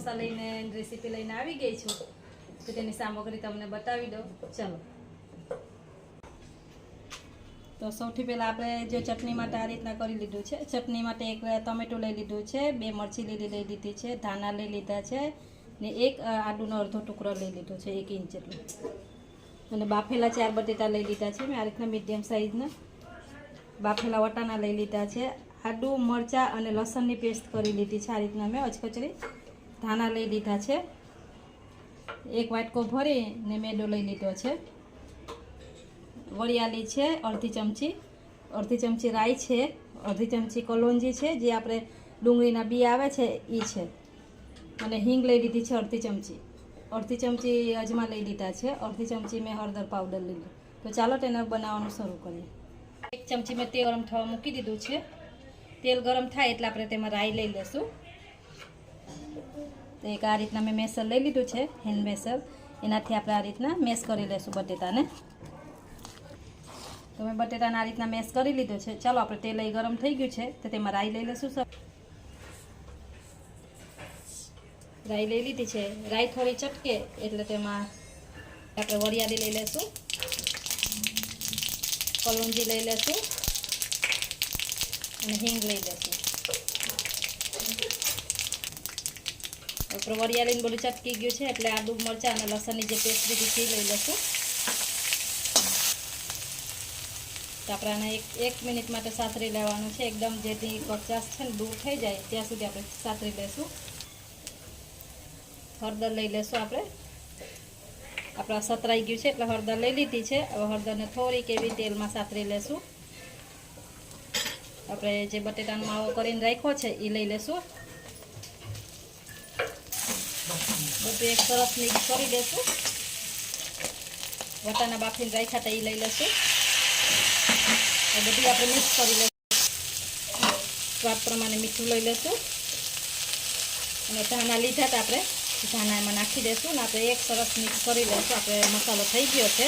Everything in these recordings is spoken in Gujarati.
સમોસા લઈને રેસીપી લઈને આવી ગઈ છું. તો તેની સામગ્રી તમને બતાવી દઉં. ચાલો. તો સૌથી પહેલાં આપણે જે ચટણી માટે આ રીતના કરી લીધું છે, ચટણી માટે એક ટમેટું લઈ લીધું છે, બે મરચી લીલી લઈ લીધી છે ધાના લઈ લીધા છે, ને એક આદુનો અડધો ટુકડો લઈ લીધો છે, એક ઇંચ જેટલો. અને બાફેલા ચાર બટેટા લઈ લીધા છે, મેં આ રીતના મીડિયમ સાઇઝના બાફેલા વટાણા લઈ લીધા છે, આદુ, મરચાં અને લસણની પેસ્ટ કરી લીધી છે, આ રીતના મેં અચકચરી ધાના લઈ લીધા છે. એક વાટકો ભરી ને મેદો લઈ લીધો છે. વરિયાળી છે, અડધી ચમચી. અડધી ચમચી રાઈ છે, અડધી ચમચી કલોંજી છે, જે આપણે ડુંગળીના બી આવે છે એ છે. અને હિંગ લઈ લીધી છે, અડધી ચમચી. અડધી ચમચી અજમા લઈ લીધા છે, અડધી ચમચી મેં હળદર પાવડર લીધું. તો ચાલો તેને બનાવવાનું શરૂ કરીએ. એક ચમચી મેં તેલ ગરમ થવા મૂકી દીધું છે. તેલ ગરમ થાય એટલે આપણે તેમાં રાઈ લઈ લઈશું તો એક આ રીતના મેં મેસર લઈ લીધું છે હેન્ડ મેસર એનાથી આપણે આ રીતના મેસ કરી લઈશું બટેટાને. તો મેં બટેટાને આ રીતના મેસ કરી લીધું છે. ચાલો, આપણે તેલ એ ગરમ થઈ ગયું છે, તો તેમાં રાઈ લઈ લઈશું, સર. રાઈ લઈ લીધી છે. રાઈ થોડી ચટકે, એટલે તેમાં આપણે વરિયાળી લઈ લઈશું. કલોંજી લઈ લઈશું. અને હિંગ લઈ લઈશું. આપણે વરિયાળીને બધું ચટકી ગયું છે, એટલે આદુ, મરચાં અને લસણની જે પેસ્ટ એ લઈ લઈશું. તો આપણે એક એક મિનિટ માટે સાતરી લેવાનું છે. એકદમ જેથી કચાસ છે ને દૂર થઈ જાય, ત્યાં સુધી આપણે સાતરી લઈશું હળદર લઈ લેશું આપણે. આપણા સતરાઈ ગયું છે, એટલે હળદર લઈ લીધી છે. હવે હળદરને થોડીક એવી તેલમાં સાતરી લેશું. આપણે જે બટેટાનો માવો કરીને રાખ્યો છે, એ લઈ લેશું. બધું એક સરસ મિક્સ કરી દઈશું વટાણા બાફીને રાખ્યા હતા એ લઈ લેશું એ બધું આપણે મિક્સ કરી લઈશું. સ્વાદ પ્રમાણે મીઠું લઈ લઈશું. અને ધાણા લીધા હતા આપણે. ધાણા એમાં નાખી દઈશું ને આપણે એક સરસ મિક્સ કરી લઈશું. આપણે મસાલો થઈ ગયો છે.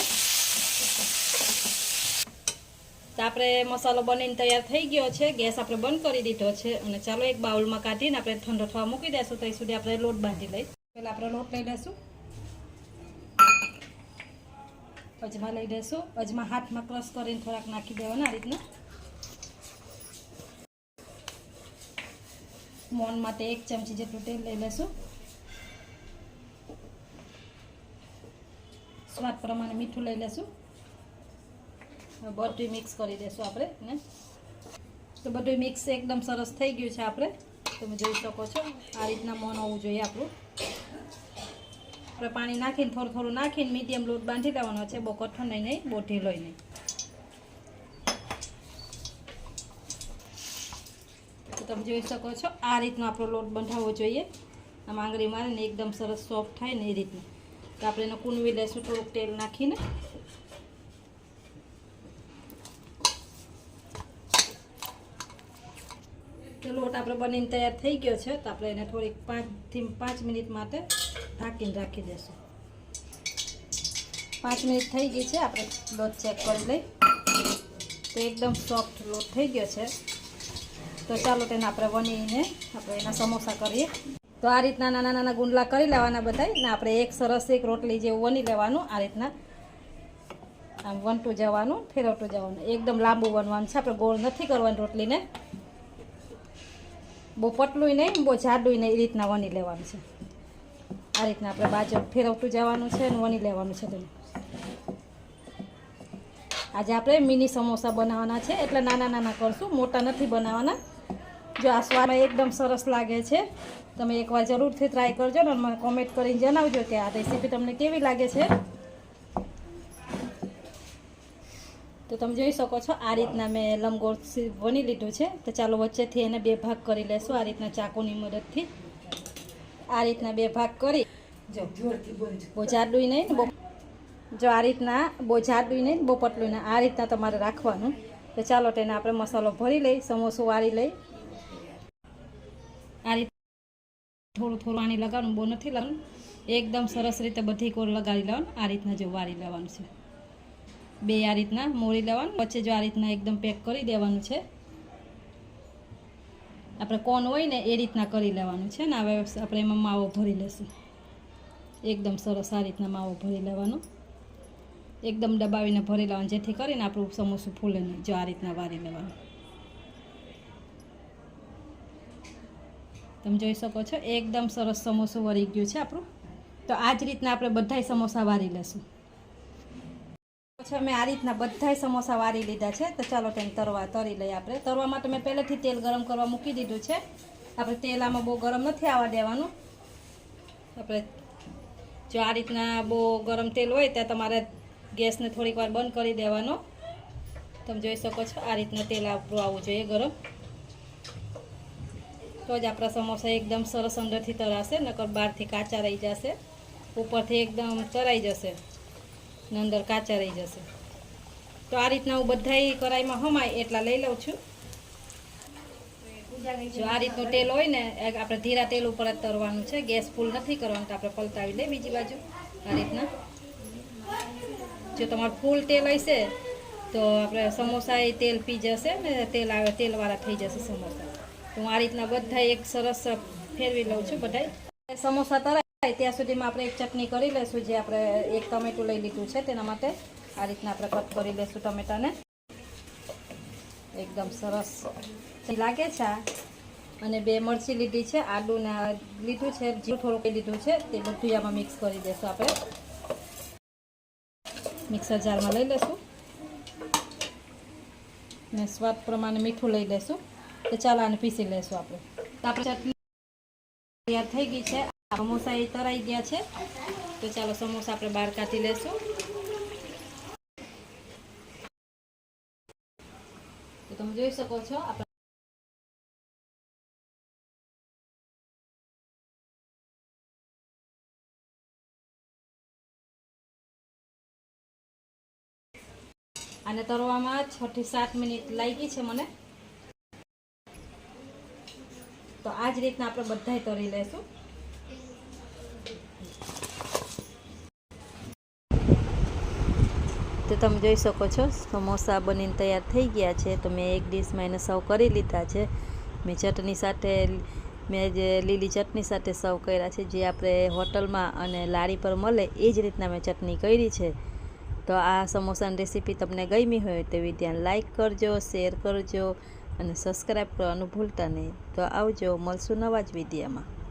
તો આપણે મસાલો બનીને તૈયાર થઈ ગયો છે. ગેસ આપણે બંધ કરી દીધો છે. અને ચાલો એક બાઉલમાં કાઢીને આપણે ઠંડો થવા મૂકી દઈશું ત્યાં સુધી આપણે લોટ બાંધી લઈ પહેલાં આપણે લોટ લઈ લઈશું અજમા લઈ દઈશું અજમા હાથમાં ક્રશ કરીને થોડાક નાખી દેવાના આ રીતના. મોન માટે એક ચમચી જેટલું તેલ લઈ લઈશું સ્વાદ પ્રમાણે મીઠું લઈ હવે બધું મિક્સ કરી દઈશું આપણે, ને? તો બધું મિક્સ એકદમ સરસ થઈ ગયું છે આપણે. તમે જોઈ શકો છો, આ રીતના મોન હોવું જોઈએ આપણું. આપણે પાણી નાખીને, થોડું થોડું નાખીને મીડિયમ લોટ બાંધી લેવાનો છે. બહુ કઠણ નહીં નહીં બહુ ઢીલો નહીં. તો તમે જોઈ શકો છો, આ રીતનો આપણો લોટ બંધાવવો જોઈએ. આમ આંગળી મારીને એકદમ સરસ સોફ્ટ થાય ને એ રીતનું. તો આપણે એને કૂનવી લઈશું, થોડુંક તેલ નાખીને. તો લોટ આપણે બનીને તૈયાર થઈ ગયો છે, તો આપણે એને થોડીક પાંચથી પાંચ મિનિટ માટે ઢાંકીને રાખી દઈશું પાંચ મિનિટ થઈ ગઈ છે, આપણે લોટ ચેક કરી લઈ. તો એકદમ સોફ્ટ લોટ થઈ ગયો છે. તો ચાલો તેને આપણે વનીને આપણે એના સમોસા કરીએ. તો આ રીતના નાના નાના ગુંડલા કરી લેવાના બધાય. ને આપણે એક સરસ એક રોટલી જેવું વની લેવાનું આ રીતના. આમ વણતું જવાનું, ફેરવતું જવાનું. એકદમ લાંબુ વનવાનું છે. આપણે ગોળ નથી કરવાની રોટલીને. બહુ પતલું નહીં, બહુ જાડું નહીં, એ રીતના વની લેવાનું છે. આ રીતના આપણે બાજુ ફેરવતું જવાનું છે અને વણી લેવાનું છે તેને. આજે આપણે મિની સમોસા બનાવવાના છે. એટલે નાના નાના કરશું, મોટા નથી બનાવવાના. જો આ સ્વાદ એકદમ સરસ લાગે છે, તમે એકવાર જરૂરથી ટ્રાય કરજો ને મને કોમેન્ટ કરીને જણાવજો કે આ રેસીપી તમને કેવી લાગે છે. તો તમે જોઈ શકો છો, આ રીતના મેં લંબગોળ વણી લીધું છે. તો ચાલો વચ્ચેથી એને બે ભાગ કરી લેશું, આ રીતના ચાકુની મદદથી. આ રીતના બે ભાગ કરી. જો, બહુ નહીં ને જો આ રીતના, બહુ જાડું નહીં નહીં. આ રીતના તમારે રાખવાનું. તો ચાલો, તેને આપણે મસાલો ભરી લઈ, સમોસો વાળી લઈ. આ રીતે થોડું થોડું પાણી લગાવવાનું, બહુ નથી લાવવાનું એકદમ સરસ રીતે બધી કોર લગાડી લેવાનું. આ રીતના જો વાળી લેવાનું છે. બે આ રીતના મોળી લેવાનું. વચ્ચે જો આ રીતના એકદમ પેક કરી દેવાનું છે. આપણે કોન હોય ને એ રીતના કરી લેવાનું છે ને, હવે આપણે એમાં માવો ભરી લેશું. એકદમ સરસ આ રીતના માવો ભરી લેવાનો. એકદમ દબાવીને ભરી લેવાનું, જેથી કરીને આપણું સમોસું ફૂલે નહીં, જો આ રીતના વારી લેવાનું. તમે જોઈ શકો છો, એકદમ સરસ સમોસું વળી ગયું છે આપણું. તો આ જ રીતના આપણે બધાય સમોસા વારી લેશું. પછી મેં આ રીતના બધાય સમોસા વારી લીધા છે. તો ચાલો તેને તરવા તરી લઈએ આપણે. તરવા માટે મેં પહેલેથી તેલ ગરમ કરવા મૂકી દીધું છે. આપણે તેલ આમાં બહુ ગરમ નથી આવવા દેવાનું. આપણે જો આ રીતના બહુ ગરમ તેલ હોય ત્યાં તમારે ગેસને થોડીક વાર બંધ કરી દેવાનો. તમે જોઈ શકો છો આ રીતના તેલ આપણું આવવું જોઈએ ગરમ. તો જ આપણા સમોસા એકદમ સરસ અંદરથી તરાશે, નકર બહારથી કાચા રહી જશે. ઉપરથી એકદમ તરાઈ જશે. ને કાચા રહી જશે. તો આ રીતના હું બધાય કરાઈમાં હમાય એટલા લઈ લઉં છું. જો આ રીતનું તેલ હોય ને આપણે ધીરા તેલ ઉપર જ તરવાનું છે. ગેસ ફૂલ નથી કરવાનું તો આપણે પલટાવી લઈએ બીજી બાજુ. આ રીતના. જો તમારું ફૂલ તેલ હશે, તો આપણે સમોસા એ તેલ પી જશે ને તેલ આવે, તેલવાળા થઈ જશે સમોસા. તો હું આ રીતના બધા એક સરસ ફેરવી લઉં છું બધા સમોસા તરાય ત્યાં સુધીમાં આપણે એક ચટણી કરી લઈશું જે આપણે એક ટમેટું લઈ લીધું છે તેના માટે આ રીતના આપણે કટ કરી લઈશું ટમેટાને. એકદમ સરસ. લાગે છે. અને બે મરચી લીધી છે, આદુને આ લીધું છે, જીરું થોડુંક લીધું છે, તે બધું આમાં મિક્સ કરી દઈશું આપણે. મિક્સર જારમાં લઈ લઈશું. ને સ્વાદ પ્રમાણે મીઠું લઈ લઈશું. તો ચાલો આને પીસી લઈશું આપણે. આપણે ચટણી તૈયાર થઈ ગઈ છે. સમોસા એ તરાઈ ગયા છે. તો ચાલો સમોસા આપણે બહાર કાઢી લેશું. તો તમે જોઈ શકો છો, આપણે આને તરવામાં છ થી સાત મિનિટ લાગી છે મને. તો આ જ રીતના આપણે બધાય તરી લેશું. તમે જોઈ શકો છો, સમોસા બનીને તૈયાર થઈ ગયા છે. તો મેં એક ડીશમાં એને સર્વ કરી લીધા છે. મેં ચટણી સાથે, મેં જે લીલી ચટણી સાથે સર્વ કર્યા છે, જે આપણે હોટલમાં અને લારી પર મળે એ જ રીતના મેં ચટણી કરી છે. તો આ સમોસાની રેસીપી તમને ગમી હોય તો વિડીયોને લાઇક કરજો શેર કરજો અને સબસ્ક્રાઈબ કરવાનું ભૂલતા નહીં. તો આવજો, મળશું નવા જ વિડીયોમાં.